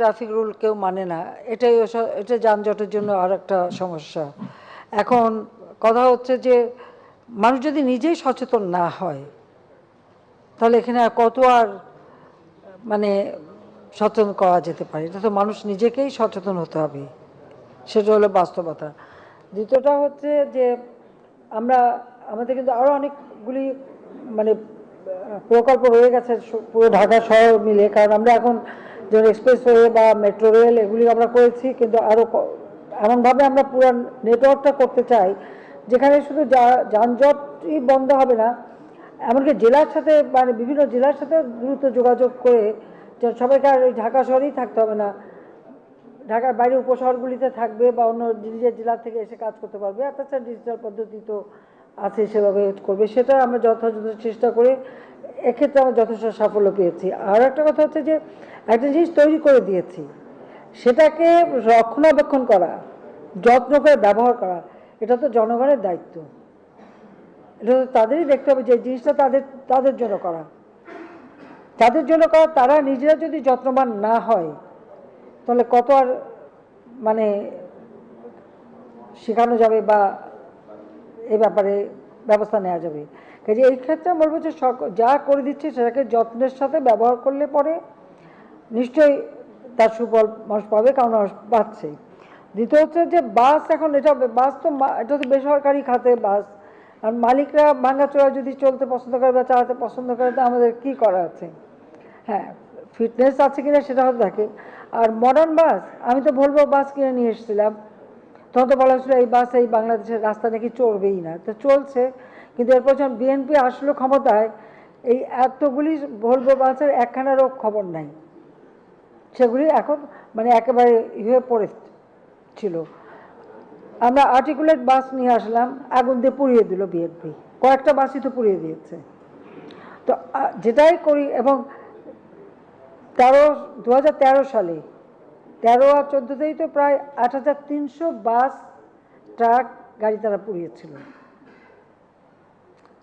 Traffic rule কেউ মানে না, এটাই এটা যানজটের জন্য আর একটা সমস্যা। এখন কথা হচ্ছে যে, মানুষ যদি নিজেই সচেতন না হয়, তাহলে এখানে কত আর মানে সচেতন করা যেতে পারে? এটা তো মানুষ নিজেকেই সচেতন হতে হবে। সেটা হলো বাস্তবতা। দ্বিতীয়টা হচ্ছে যে, আমরা, আমাদের কিন্তু আরও অনেকগুলি মানে প্রকল্প রয়ে গেছে পুরো ঢাকা শহর মিলে। কারণ আমরা এখন যেমন এক্সপ্রেসওয়ে বা মেট্রো রেল এগুলি আমরা করেছি, কিন্তু আরও এমনভাবে আমরা পুরো নেটওয়ার্কটা করতে চাই, যেখানে শুধু যানজটই বন্ধ হবে না, এমনকি জেলার সাথে মানে বিভিন্ন জেলার সাথে দ্রুত যোগাযোগ করে সবাইকে আর ঢাকা শহরেই থাকতে হবে না। ঢাকার বাইরে উপশহরগুলিতে থাকবে বা অন্য নিজের জেলা থেকে এসে কাজ করতে পারবে। আর তাছাড়া ডিজিটাল পদ্ধতি তো আছে, সেভাবে করবে। সেটা আমরা যথাযথ চেষ্টা করে এক্ষেত্রে আমরা যথেষ্ট সাফল্য পেয়েছি। আর একটা কথা হচ্ছে যে, একটা জিনিস তৈরি করে দিয়েছি, সেটাকে রক্ষণাবেক্ষণ করা, যত্ন করে ব্যবহার করা, এটা তো জনগণের দায়িত্ব। এটা তো তাদেরই দেখতে হবে যে জিনিসটা তাদের তাদের জন্য করা। তাদের জন্য করা, তারা নিজেরা যদি যত্নবান না হয় তাহলে কত আর মানে শেখানো যাবে বা এ ব্যাপারে ব্যবস্থা নেওয়া যাবে? কাজে এই ক্ষেত্রে আমি বলব যে যা করে দিচ্ছে সেটাকে যত্নের সাথে ব্যবহার করলে পরে নিশ্চয়ই তার সুফল মানুষ পাবে, কারণ মানুষ পাচ্ছে। দ্বিতীয় হচ্ছে যে বাস এখন এটা বাস তো এটা তো বেসরকারি খাতে বাস। আর মালিকরা ভাঙ্গাচোরা যদি চলতে পছন্দ করে বা চালাতে পছন্দ করে, তো আমাদের কী করা আছে? হ্যাঁ। ফিটনেস আছে কিনা সেটা হয়তো থাকে আর মডার্ন বাস আমি তো বলব বাস কিনে নিয়ে এসেছিলাম। তখন তো বলা হয়েছিল এই বাস এই বাংলাদেশের রাস্তা নাকি চলবেই না। তো চলছে, কিন্তু এরপর যখন বিএনপি আসলো ক্ষমতায়, এই এতগুলি ভলভো বাসের একখানারও খবর নাই। সেগুলি এখন মানে একেবারে ইয়ে পড়ে ছিল। আমরা আর্টিকুলেট বাস নিয়ে আসলাম, আগুন দিয়ে পুড়িয়ে দিল বিএনপি কয়েকটা বাসই তো পুড়িয়ে দিয়েছে। তো যেটাই করি এবং তেরো দু সালে। তেরো আর চোদ্দোতেই তো প্রায় আট হাজার তিনশো বাস, ট্রাক, গাড়ি তারা পুড়িয়েছিল।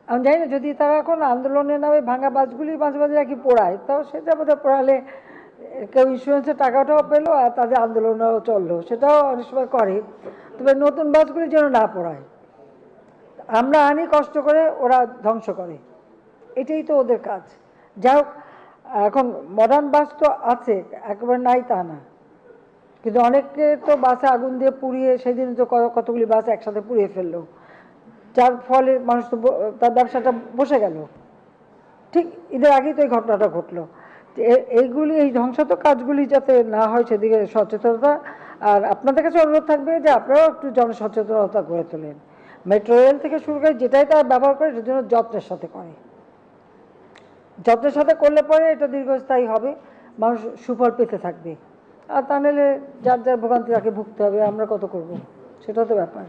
আমি জানি না, যদি তারা এখন আন্দোলনের নামে ভাঙা বাসগুলি মাঝে মাঝে নাকি পোড়ায়, তাও সেটা বোধহয় পোড়ালে কেউ ইন্স্যুরেন্সের টাকাটাও পেল আর তাদের আন্দোলনও চলল। সেটাও অনেক সময় করে। তবে নতুন বাসগুলি যেন না পোড়ায়। আমরা আনি কষ্ট করে, ওরা ধ্বংস করে। এটাই তো ওদের কাজ। যাই হোক এখন মডার্ন বাস তো আছে, একেবারে নাই তা না। কিন্তু অনেকে তো বাসে আগুন দিয়ে পুড়িয়ে সেদিন তো কতগুলি বাস একসাথে পুড়িয়ে ফেলল। যার ফলে মানুষ তো তার ব্যবসাটা বসে গেল। ঠিক ঈদের আগেই তো এই ঘটনাটা ঘটলো। এইগুলি, এই ধ্বংসত কাজগুলি যাতে না হয় সেদিকে সচেতনতা, আর আপনাদের কাছে অনুরোধ থাকবে যে আপনারাও একটু জনসচেতনতা গড়ে তোলেন। মেট্রো রেল থেকে শুরু করে যেটাই তারা ব্যবহার করে যেন যত্নের সাথে করে। যত্নের সাথে করলে পরে এটা দীর্ঘস্থায়ী হবে, মানুষ সুফল পেতে থাকবে। আর তা নাহলে যার যার ভোগান্তি তাকে ভুগতে হবে, আমরা কত করব? সেটা তো ব্যাপার।